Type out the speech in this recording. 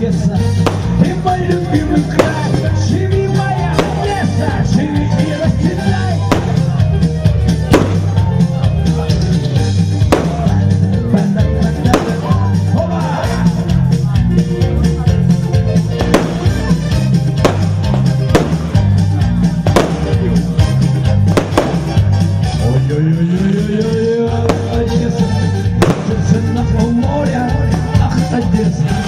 Одесса, ты мой любимый край, живи моя Одесса, живи и расцветай. Одесса, моря, ах, Одесса.